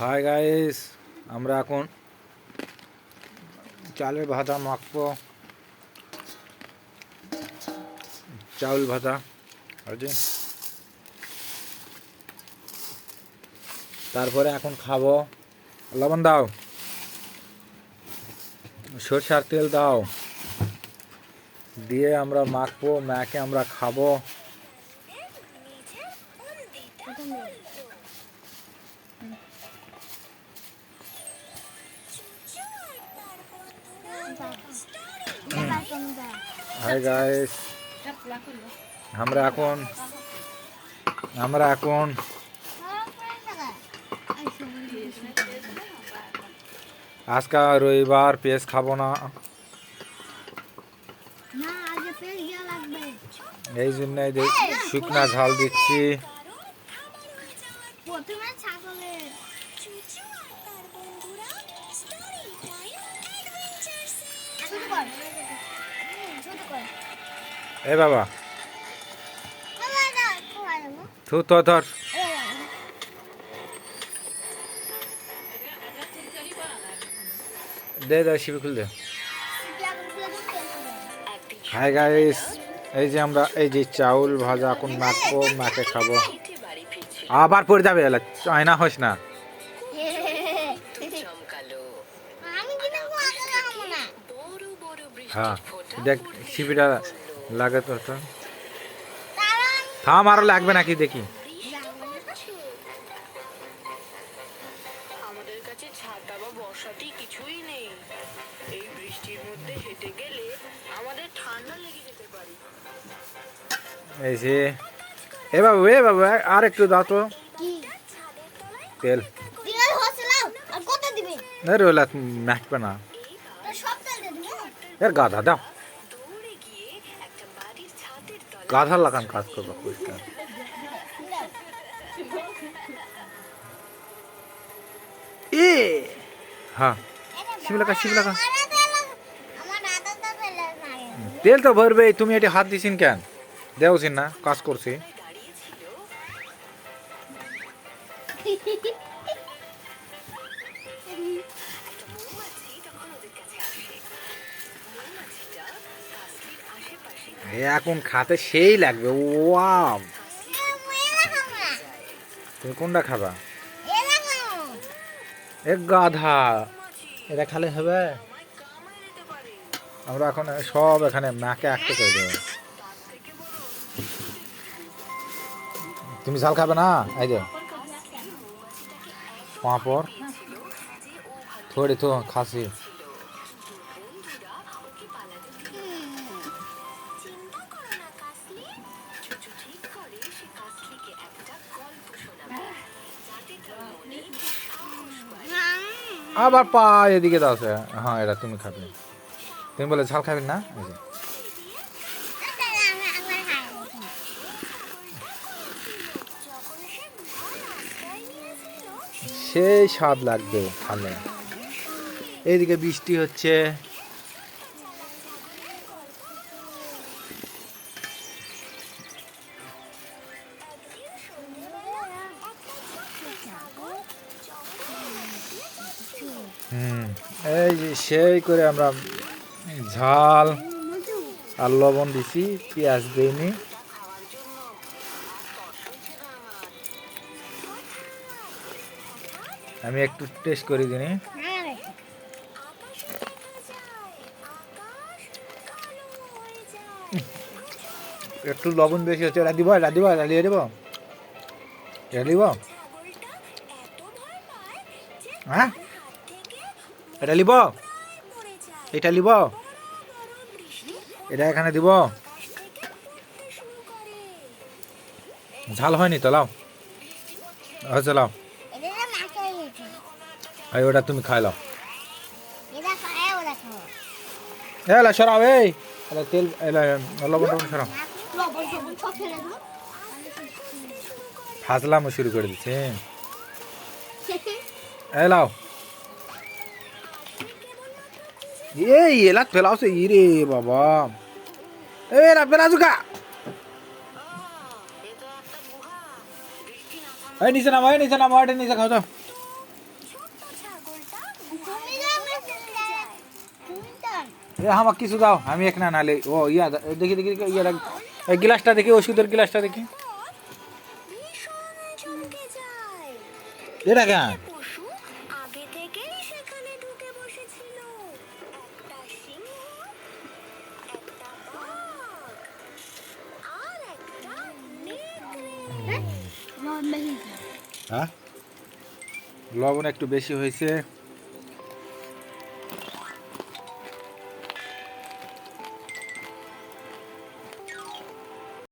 Hi guys আমরা এখন চালের ভাজা মাখবো। চাউল ভাজা। আছে তারপরে এখন খাব। লবণ দাও সরষার তেল দাও। দিয়ে আমরা মাখবো, মাখে আমরা খাব। হাই গাইস আমরা এখন আমরা এখন আজকে রবিবার পেঁয়াজ খাব না। এই জন্য শুকনা ঝাল দিচ্ছি। ছোট কর এ বাবা। থু তো ধর। দে দে শিবি খুল দে। হাই গাইস এই যে আমরা, এই যে চাউল ভাজা, এখন মাখবো মাখে খাব। আবার পড়ে যাবে আয়না হোস না। হ্যাঁ দেখ শিবিটা লাগে তো তো। থাম আরও লাগবে নাকি দেখি। আমাদের কাছে ছাতা বা বর্ষাটি কিছুই নেই। এই বৃষ্টির মধ্যে হেঁটে গেলে আমাদের ঠান্ডা লেগে যেতে পারে। এই যে এ বাবু এ বাবু আর একটু দাও তো। তেল। দিলে হচ্ছে লাও আর কত দিবে? আরে ওলা মাখবে না তো সব তেল দিয়ে দিবো এর গাধা দাও দৌড়ে গিয়ে একটা বাড়ির ছাদের তলায় গাধা লাগান কাজ করব পরিষ্কার এ হ্যাঁ শিবলাকা শিবলাকা আমার তেল আমার দাদা তো তেল লাগে তেল তো ভরবে তুমি এটি হাত দিছিন কেন দেওছিন না কাজ করছি এখন খাতে সেই লাগবে, ওয়াও। তুমি কোনটা খাবা? এ গাধা। এটা খালে হবে? আমরা এখন সব এখানে মাকে একটা করে দেবো। তুমি ঝাল খাবে না? এই যে। পাঁপড় থোড়ি তো খাসি। আবার পা এদিকে দাও। হ্যাঁ এটা তুমি খাবে। তুমি বলে ঝাল খাবে না? সেই স্বাদ লাগবে খালে এইদিকে বৃষ্টি হচ্ছে। এই সেই করে আমরা ঝাল আর লবণ দিছি, পেঁয়াজ দিইনি। আমি একটু টেস্ট করে দিনি। একটু লবণ বেশি হচ্ছে, এটা দিব এটা দিব, এটা দিয়ে এটা দিব? হ্যাঁ? এটা লিব। এটা লিব। এটা এখানে দিব। ঝাল হয়নি তো, লাও। লাও। এই, ওটা তুমি খাই লাও। এলা সরাও, এই। তেল লবণ সরাও। ফাজলামো শুরু করে দিচ্ছে। এলাও ए याला फेलावसे ही रे बाबा ए रा फेला का এই নিচে নামো এই নিচে নামো এটা নিচে খাও তো এ আমার কিছু দাও আমি এক না নালে ও ইয়া দেখি দেখি ইয়া এই গ্লাসটা দেখি ওষুধের গ্লাসটা দেখি এটা কেন হ্যাঁ? লবণ একটু বেশি হয়েছে।